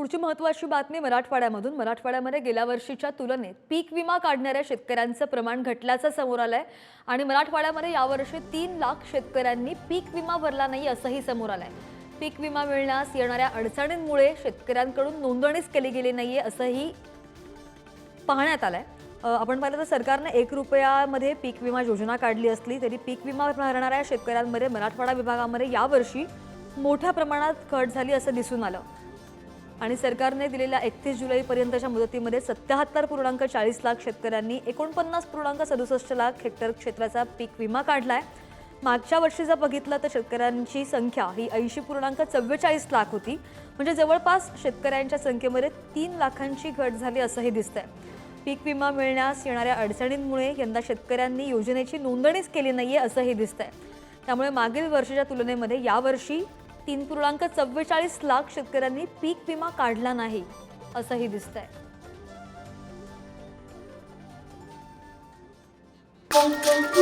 पुढची महत्त्वाची बातमी मराठवाड्यामधून. मराठवाड्यामध्ये गेल्या वर्षीच्या तुलनेत पीक विमा काढणाऱ्या शेतकऱ्यांचं प्रमाण घटल्याचं समोर आलंय. आणि मराठवाड्यामध्ये यावर्षी तीन लाख शेतकऱ्यांनी पीक विमा भरला नाही असंही समोर आलंय. पीक विमा मिळण्यास येणाऱ्या अडचणींमुळे शेतकऱ्यांकडून नोंदणीच केली गेली नाहीये असंही पाहण्यात आलंय. आहे आपण पाहिलं तर सरकारनं एक रुपयामध्ये पीक विमा योजना काढली असली तरी पीक विमा भरणाऱ्या शेतकऱ्यांमध्ये मराठवाडा विभागामध्ये यावर्षी मोठ्या प्रमाणात घट झाली असं दिसून आलं. आणि सरकारने दिलेल्या एकतीस जुलैपर्यंतच्या मुदतीमध्ये सत्याहत्तर पूर्णांक चाळीस लाख शेतकऱ्यांनी एकोणपन्नास पूर्णांक सदुसष्ट लाख हेक्टर क्षेत्राचा पीक विमा काढलाय. मागच्या वर्षी जर बघितलं तर शेतकऱ्यांची संख्या ही ऐंशी पूर्णांक चव्वेचाळीस लाख होती. म्हणजे जवळपास शेतकऱ्यांच्या संख्येमध्ये तीन लाखांची घट झाली असंही दिसतंय. पीक विमा मिळण्यास येणाऱ्या अडचणींमुळे यंदा शेतकऱ्यांनी योजनेची नोंदणीच केली नाहीये असंही दिसतंय. त्यामुळे मागील वर्षाच्या तुलनेमध्ये यावर्षी तीन पूर्णांक चव्वेचाळीस लाख शेतकऱ्यांनी पीक विमा काढला नाही असंही दिसतंय Thank you.